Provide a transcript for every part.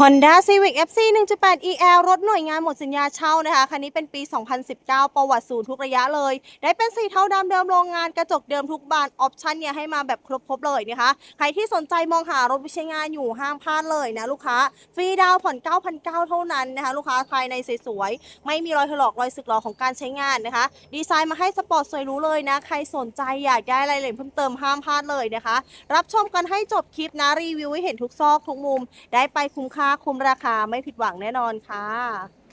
Honda Civic FC 1.8 EL รถหน่วยงานหมดสัญญาเช่านะคะ คันนี้เป็นปี 2019 ประวัติศูนย์ทุกระยะเลย ได้เป็นสีเทาดำเดิมโรงงานกระจกเดิมทุกบาน ออปชั่นเนี่ยให้มาแบบครบๆเลยนะคะ ใครที่สนใจมองหารถไปใช้งานอยู่ห้ามพลาดเลยนะลูกค้า ฟรีดาวผ่อน 9,900 เท่านั้นนะคะ ลูกค้าภายในสวยๆ ไม่มีรอยถลอกรอยสึกหรอของการใช้งานนะคะ ดีไซน์มาให้สปอร์ตสวยรู้เลยนะ ใครสนใจอยากได้อะไรเลยเพิ่มเติมห้ามพลาดเลยนะคะ รับชมกันให้จบคลิปนะรีวิวให้เห็นทุกซอกทุกมุม ได้ไปคุ้มค่าคุ้มราคาไม่ผิดหวังแน่นอนค่ะ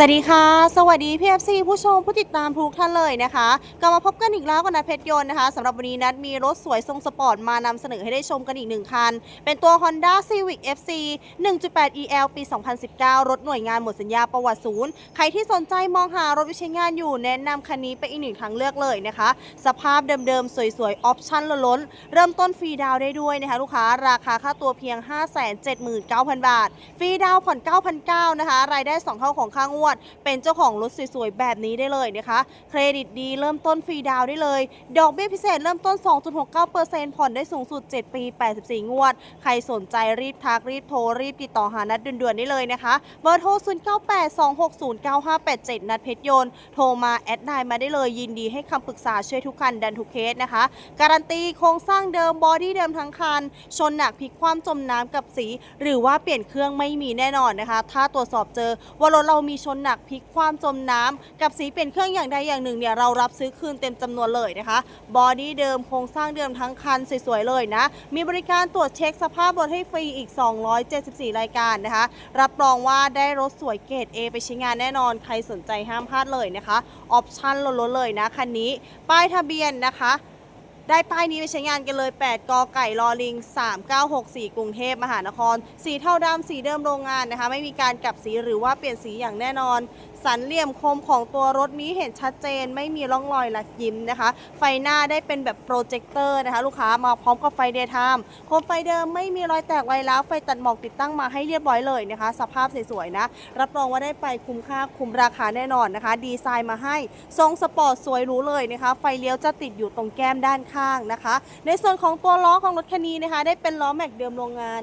สวัสดีค่ะ สวัสดีพี่เอฟซีผู้ชมผู้ติดตามทุกท่านเลยนะคะกลับมาพบกันอีกแล้วกับนัทเพชรยนต์นะคะสำหรับวันนี้นัทมีรถสวยทรงสปอร์ตมานำเสนอให้ได้ชมกันอีกหนึ่งคัน เป็นตัว Honda Civic FC 1.8 EL ปี 2019 รถหน่วยงานหมดสัญญาประวัติศูนย์ ใครที่สนใจมองหารถวิช้งานอยู่แนะนำคันนี้เป็นอีกหนึ่งทางเลือกเลยนะคะ สภาพเดิมๆ สวยๆ ออปชั่นล้นๆเริ่มต้นฟรีดาวได้ด้วยนะคะลูกค้าราคาค่าตัวเพียง 579,000 บาท ฟรีดาวผ่อน 9,900นะคะรายได้ 2 เท่าของค่างวดเป็นเจ้าของรถสวยๆ แบบนี้ได้เลยนะคะ เครดิตดีเริ่มต้นฟรีดาวได้เลย ดอกเบี้ยพิเศษเริ่มต้น 2.69%ผ่อนได้สูงสุด 7 ปี 84 งวด ใครสนใจรีบทักรีบโทรรีบติดต่อหานัดด่วนๆได้เลยนะคะ เบอร์โทร 0982609587 นัดเพชรยนต์ โทรมาแอดไลน์มาได้เลยยินดีให้คำปรึกษาช่วยทุกคันดันทุกเคสนะคะ การันตีโครงสร้างเดิมบอดี้เดิมทั้งคัน ชนหนักพลิกคว่ำจมน้ำกับสี หรือว่าเปลี่ยนเครื่องไม่มีแน่นอนนะคะ ถ้าตรวจสอบเจอว่ารถเรามีชนหนักพลิกคว่ำจมน้ำกับสีเปลี่ยนเครื่องอย่างใดอย่างหนึ่งเนี่ยเรารับซื้อคืนเต็มจำนวนเลยนะคะ บอดี้เดิมโครงสร้างเดิมทั้งคันสวยๆเลยนะ มีบริการตรวจเช็คสภาพรถให้ฟรีอีก 274 รายการนะคะ รับรองว่าได้รถสวยเกรด A ไปใช้งานแน่นอนใครสนใจห้ามพลาดเลยนะคะออปชั่นล้นๆเลยนะคันนี้ ป้ายทะเบียนนะคะ ได้ป้ายนี้ไปใช้งานกันเลย 8 กอไก่ลอลิง 3964 กรุงเทพมหานคร สีเทาดำสีเดิมโรงงานนะคะ ไม่มีการกลับสีหรือว่าเปลี่ยนสีอย่างแน่นอนสันเหลี่ยมคมของตัวรถนี้เห็นชัดเจน ไม่มีร่องรอยหลักยิ้มนะคะ ไฟหน้าได้เป็นแบบโปรเจคเตอร์นะคะ ลูกค้ามาพร้อมกับไฟเดย์ไทม์โคมไฟเดิมไม่มีรอยแตกรอยร้วไฟตัดหมอกติดตั้งมาให้เรียบร้อยเลยนะคะ สภาพสวยๆนะ รับรองว่าได้ไปคุ้มค่าคุ้มราคาแน่นอนนะคะ ดีไซน์มาให้ ทรงสปอร์ตสวยหรู้เลยนะคะ ไฟเลี้ยวจะติดอยู่ตรงแก้มด้านข้างนะคะ ในส่วนของตัวล้อของรถคันนี้นะคะ ได้เป็นล้อแม็กเดิมโรงงาน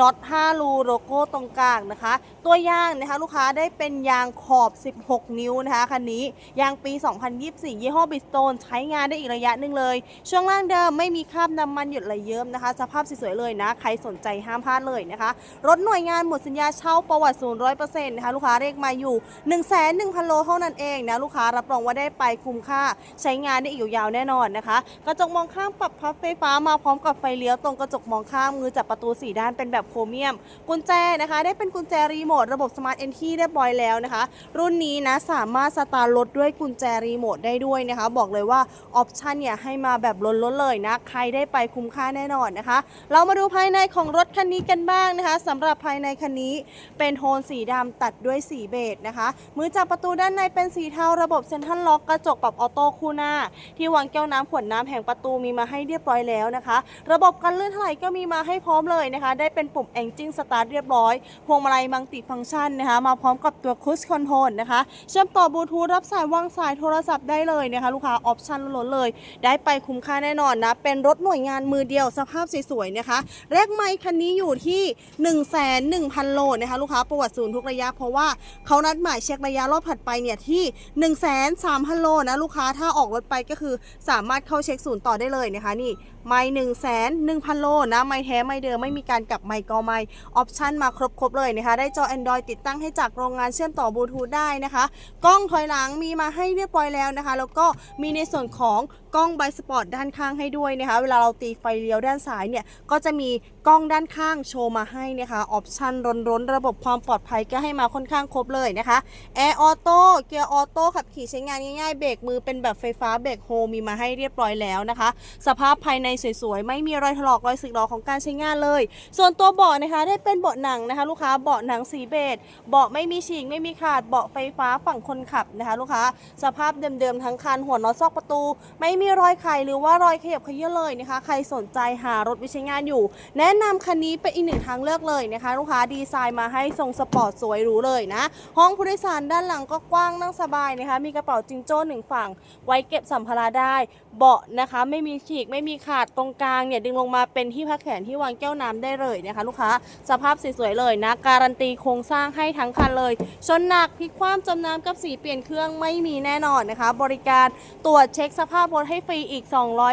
น็อต5รูโลโก้ตรงกลางนะคะ ตัวยางนะคะลูกค้าได้เป็นยางขอบ 16 นิ้วนะคะคันนี้ยางปี 2024 ยี่ห้อบิสโตนใช้งานได้อีกระยะหนึ่งเลย ช่วงล่างเดิมไม่มีคราบน้ำมันหยดไหลเยิ้มนะคะ สภาพสวยๆเลยนะ ใครสนใจห้ามพลาดเลยนะคะ รถหน่วยงานหมดสัญญาเช่าประวัติศูนย์ร้อยเปอร์เซ็นต์นะคะลูกค้าเรียกมาอยู่ 1 1 0 0 0 โลเท่านั้นเองนะลูกค้ารับรองว่าได้ไปคุ้มค่าใช้งานได้อีกยาวแน่นอนนะคะ กระจกมองข้างปรับพับไฟฟ้ามาพร้อมกับไฟเลี้ยวตรงกระจกมองข้างมือจับประตูสีด้านเป็นแบบโครเมียม กุญแจนะคะ ได้เป็นกุญแจรีโมทระบบสมาร์ทเอนทีเรียบร้อยแล้วนะคะ รุ่นนี้นะสามารถสตาร์ทรถด้วยกุญแจรีโมทได้ด้วยนะคะ บอกเลยว่าออปชันเนี่ยให้มาแบบล้นๆเลยนะ ใครได้ไปคุ้มค่าแน่นอนนะคะ เรามาดูภายในของรถคันนี้กันบ้างนะคะสำหรับภายในคันนี้เป็นโทนสีดำตัดด้วยสีเบจนะคะ มือจับประตูด้านในเป็นสีเทาระบบเซ็นทรัลล็อกกระจกปรับออโต้คู่หน้า ที่วางแก้วน้ำขวดน้ำแห่งประตูมีมาให้เรียบร้อยแล้วนะคะ ระบบกันลื่นถลายก็มีมาให้พร้อมเลยนะคะ ได้เป็นปุ่ม Engine Start เรียบร้อย พวงมาลัยมังติฟังก์ชันนะคะ มาพร้อมกับตัวคุชคอนโทรลนะคะ เชื่อมต่อบลูทูธรับสายวางสายโทรศัพท์ได้เลยนะคะ ลูกค้าออปชั่นล้นเลย ได้ไปคุ้มค่าแน่นอนนะ เป็นรถหน่วยงานมือเดียวสภาพสวยๆนะคะ แรกไมค์คันนี้อยู่ที่ 1 1 0 0 0 โลนะคะ ลูกค้าประวัติศูนย์ทุกระยะเพราะว่าเขานัดหมายเช็คระยะรอบถัดไปเนี่ยที่ 1 3 0 0 0 โลนะลูกค้าถ้าออกรถไปก็คือสามารถเข้าเช็คศูนย์ต่อได้เลยนะคะนี่ ไม่หนึ่งแสนหนึ่งพันโลนะ ไม่แท้ไม่เดิมไม่มีการกลับไม่ก็ไม่ออปชันมาครบๆเลยนะคะ ได้จอ Android ติดตั้งให้จากโรงงานเชื่อมต่อบลูทูธได้นะคะ กล้องถอยหลังมีมาให้เรียบร้อยแล้วนะคะ แล้วก็มีในส่วนของ กล้องไบสปอร์ตด้านข้างให้ด้วยนะคะ เวลาเราตีไฟเลี้ยวด้านซ้ายเนี่ย ก็จะมีกล้องด้านข้างโชว์มาให้นะคะออปชันร้นๆ ระบบความปลอดภัยก็ให้มาค่อนข้างครบเลยนะคะแอร์ออโต้เกียร์ออโต้ขับขี่ใช้งานง่ายๆ เบรกมือเป็นแบบไฟฟ้าเบรกโฮมีมาให้เรียบร้อยแล้วนะคะ สภาพภายในสวยๆ ไม่มีรอยถลอกรอยสึกหรอของการใช้งานเลย ส่วนตัวเบาะนะคะได้เป็นเบาะหนังนะคะ ลูกค้าเบาะหนังสีเบจเบาะไม่มีฉีกไม่มีขาดเบาะไฟฟ้าฝั่งคนขับนะคะ ลูกค้าสภาพเดิมๆทั้งคันหัวน็อตซอกประตู ไม่มีมีรอยไขหรือว่ารอยขยับเขยื่นเลยนะคะ ใครสนใจหารถวิใช้งานอยู่ แนะนำคันนี้เป็นอีกหนึ่งทางเลือกเลยนะคะ ลูกค้าดีไซน์มาให้ทรงสปอร์ตสวยหรูเลยนะ ห้องผู้โดยสารด้านหลังก็กว้างนั่งสบายนะคะ มีกระเป๋าจิงโจ้หนึ่งฝั่ง ไว้เก็บสัมภาระได้ เบาะนะคะไม่มีฉีกไม่มีขาดตรงกลางเนี่ยดึงลงมาเป็นที่พักแขนที่วางแก้วน้ำได้เลยนะคะ ลูกค้าสภาพสวยๆเลยนะ การันตีโครงสร้างให้ทั้งคันเลยชนหนักพลิกคว่ำจมน้ำกับสีเปลี่ยนเครื่องไม่มีแน่นอนนะคะ บริการตรวจเช็คสภาพรถให้ฟรีอีก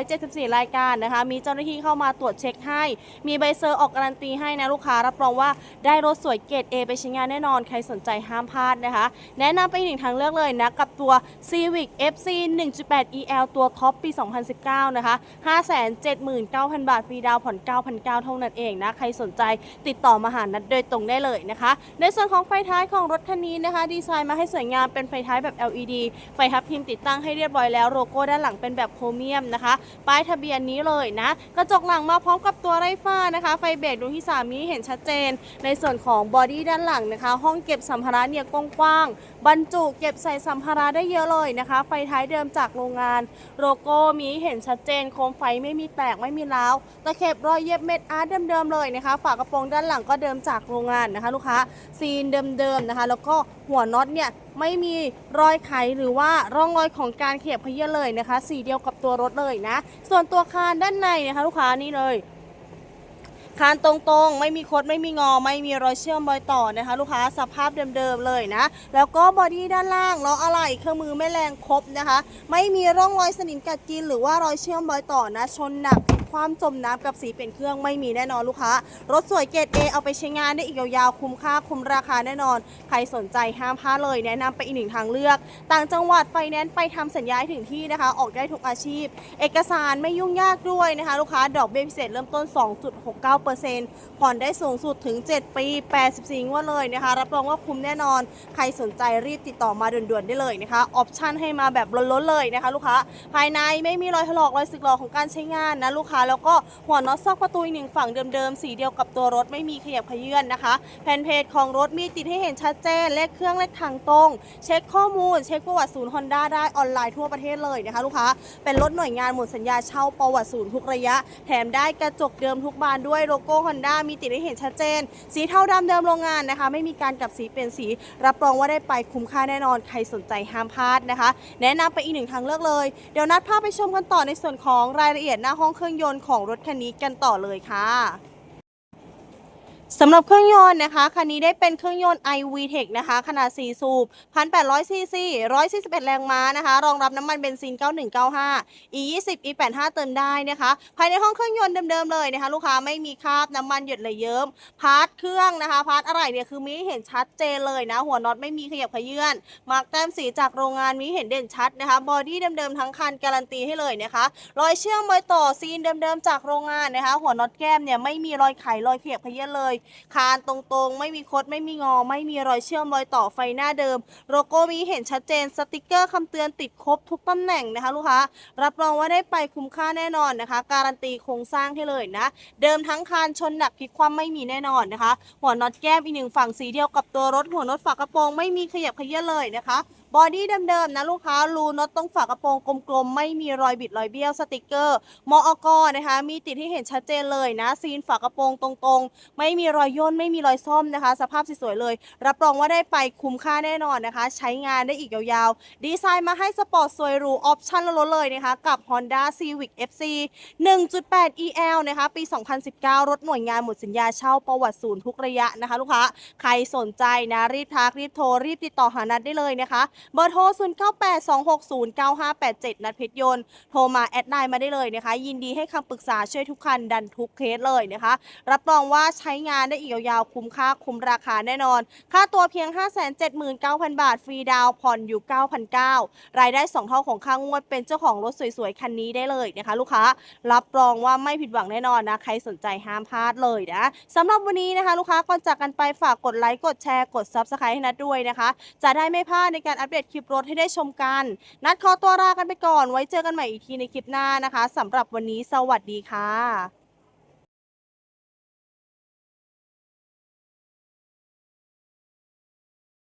274 รายการนะคะ มีเจ้าหน้าที่เข้ามาตรวจเช็คให้ มีใบเซอร์ออกการันตีให้นะลูกค้ารับรองว่าได้รถสวยเกรด A ไปใช้งานแน่นอนใครสนใจห้ามพลาดนะคะ แนะนำไปอีกหนึ่งทางเลือกเลยนะกับตัว Civic FC 1.8 EL ตัวท็อปปี2019 นะคะ 579,000 บาทฟรีดาวผ่อน 9,900เท่านั้นเองนะ ใครสนใจติดต่อมาหานัดโดยตรงได้เลยนะคะ ในส่วนของไฟท้ายของรถคันนี้นะคะ ดีไซน์มาให้สวยงามเป็นไฟท้ายแบบ LED ไฟทับทิมติดตั้งให้เรียบร้อยแล้วโลโก้ด้านหลังเป็นแบบโครเมียมนะคะ ป้ายทะเบียนนี้เลยนะ กระจกหลังมาพร้อมกับตัวไร้ฝ้านะคะ ไฟเบรกดวงที่ 3 นี้เห็นชัดเจน ในส่วนของบอดี้ด้านหลังนะคะ ห้องเก็บสัมภาระเนี่ยกว้างๆบรรจุเก็บใส่สัมภาระได้เยอะเลยนะคะ ไฟท้ายเดิมจากโรงงาน โลโก้มีเห็นชัดเจนโคมไฟไม่มีแตกไม่มีร้าวตะเข็บรอยเย็บเม็ดอาร์ตเดิมๆเลยนะคะ ฝากระโปรงด้านหลังก็เดิมจากโรงงานนะคะ ลูกค้าซีนเดิมๆนะคะ แล้วก็หัวน็อตเนี่ยไม่มีรอยไขหรือว่าร่องรอยของการเขียบเขยื้ยเลยนะคะ สีเดียวกับตัวรถเลยนะ ส่วนตัวคานด้านในนะคะ ลูกค้านี่เลย คานตรงๆ ไม่มีคดไม่มีงอ ไม่มีรอยเชื่อมรอยต่อนะคะ ลูกค้าสภาพเดิมๆเลยนะ แล้วก็บอดี้ด้านล่างล้ออะไรเครื่องมือไม่แรงครบนะคะ ไม่มีร่องรอยสนิมกัดกินหรือว่ารอยเชื่อมรอยต่อนะชนหนัก ความจมน้ำกับสีเป็นเครื่องไม่มีแน่นอนลูกค้า รถสวยเกรด A เอาไปใช้งานได้อีกยาวๆ คุ้มค่าคุ้มราคาแน่นอน ใครสนใจห้ามพลาดเลยแนะนำไปอีกหนึ่งทางเลือก ต่างจังหวัดไฟแนนซ์ไปทำสัญญาให้ถึงที่นะคะ ออกได้ทุกอาชีพ เอกสารไม่ยุ่งยากด้วยนะคะ ลูกค้าดอกเบี้ยพิเศษเริ่มต้น 2.69%ผ่อนได้สูงสุดถึง 7 ปี 84 งวดเลยนะคะ รับรองว่าคุ้มแน่นอน ใครสนใจรีบติดต่อมาด่วนๆได้เลยนะคะ ออปชั่นให้มาแบบล้นๆเลยนะคะ ลูกค้า ภายในไม่มีรอยถลอกรอยสึกหรอของการใช้งานนะลูกค้าแล้วก็หัวน็อตซอกประตูอีกหนึ่งฝั่งเดิมๆสีเดียวกับตัวรถไม่มีขยับขยื่นนะคะ แผ่นเพจของรถมีติดให้เห็นชัดเจนเลขเครื่องเลขทางตรง เช็คข้อมูล เช็คประวัติศูนย์ฮอนด้าได้ออนไลน์ทั่วประเทศเลยนะคะลูกค้าเป็นรถหน่วยงานหมดสัญญาเช่าประวัติศูนย์ทุกระยะ แถมได้กระจกเดิมทุกบานด้วยโลโก้ฮอนด้ามีติดให้เห็นชัดเจน สีเทาดำเดิมโรงงานนะคะ ไม่มีการกลับสีเปลี่ยนสี รับรองว่าได้ไปคุ้มค่าแน่นอนใครสนใจห้ามพลาดนะคะ แนะนำไปอีกหนึ่งทางเลือกเลยเดี๋ยวนัดพาไปชมกันต่อในส่วนของรายละเอียดหน้าห้องเครื่องยนต์ของรถคันนี้กันต่อเลยค่ะ สำหรับเครื่องยนต์นะคะคันนี้ได้เป็นเครื่องยนต์ iVTEC นะคะ ขนาด 4 สูบ 1,800 ซีซี 141 แรงม้านะคะ รองรับน้ำมันเบนซิน 9195 E20 E85 เติมได้นะคะ ภายในห้องเครื่องยนต์เดิมๆเลยนะคะ ลูกค้าไม่มีคราบน้ำมันหยดเลยเยิ้ม พาร์ทเครื่องนะคะ พาร์ทอะไรเนี่ยคือมีเห็นชัดเจนเลยนะ หัวน็อตไม่มีขยับขยื่นมาร์กแต้มสีจากโรงงานมีเห็นเด่นชัดนะคะ บอดี้เดิมๆทั้งคันการันตีให้เลยนะคะ รอยเชื่อมรอยต่อซีนเดิมๆจากโรงงานนะคะ หัวน็อตแก้มเนี่ยไม่มีรอยไขรอยเขียบขยื่นเลยคานตรงๆ ไม่มีคดไม่มีงอ ไม่มีรอยเชื่อมรอยต่อไฟหน้าเดิม โลโก้มีเห็นชัดเจนสติกเกอร์คำเตือนติดครบทุกตำแหน่งนะคะลูกค้ารับรองว่าได้ไปคุ้มค่าแน่นอนนะคะ การันตีโครงสร้างให้เลยนะ เดิมทั้งคานชนหนักพลิกคว่ำไม่มีแน่นอนนะคะ หัวน็อตแก้มอีกหนึ่งฝั่งสีเดียวกับตัวรถหัวน็อตฝากระโปรงไม่มีขยับขยื่นเลยนะคะบอดี้เดิมๆนะลูกค้ารูน็อตตรงฝากระโปรงกลมๆ ไม่มีรอยบิดรอยเบี้ยวสติกเกอร์มอกนะคะ มีติดให้เห็นชัดเจนเลยนะ ซีนฝากระโปรงตรงๆ ไม่มีรอยย่นไม่มีรอยซ่อมนะคะ สภาพสวยๆเลย รับรองว่าได้ไปคุ้มค่าแน่นอนนะคะ ใช้งานได้อีกยาวๆ ดีไซน์มาให้สปอร์ตสวยหรูออปชั่นล้นเลยนะคะ กับ Honda Civic FC 1.8 EL นะคะ ปี 2019 รถหน่วยงานหมดสัญญาเช่าประวัติศูนย์ทุกระยะนะคะ ลูกค้า ใครสนใจนะ รีบทัก รีบโทร รีบติดต่อหานัดได้เลยนะคะ เบอร์โทร 0982609587 นัดเพชรยนต์ โทรมาแอดไลน์มาได้เลยนะคะ ยินดีให้คำปรึกษาช่วยทุกคันดันทุกเคสเลยนะคะ รับรองว่าใช้งานได้อีกยาวๆ คุ้มค่าคุ้มราคาแน่นอน ค่าตัวเพียง 579,000 บาท ฟรีดาวผ่อนอยู่ 9,900 รายได้ 2 เท่าของค่างวดเป็นเจ้าของรถสวยๆ คันนี้ได้เลยนะคะ ลูกค้ารับรองว่าไม่ผิดหวังแน่นอนนะใครสนใจห้ามพลาดเลยนะสำหรับวันนี้นะคะ ลูกค้าก่อนจากกันไปฝากกดไลค์กดแชร์กด Subscribe ให้นัดด้วยนะคะ จะได้ไม่พลาดในการอัปเดตคลิปรถให้ได้ชมกัน นัดขอตัวลากันไปก่อนไว้เจอกันใหม่อีกทีในคลิปหน้านะคะสำหรับวันนี้สวัสดีค่ะ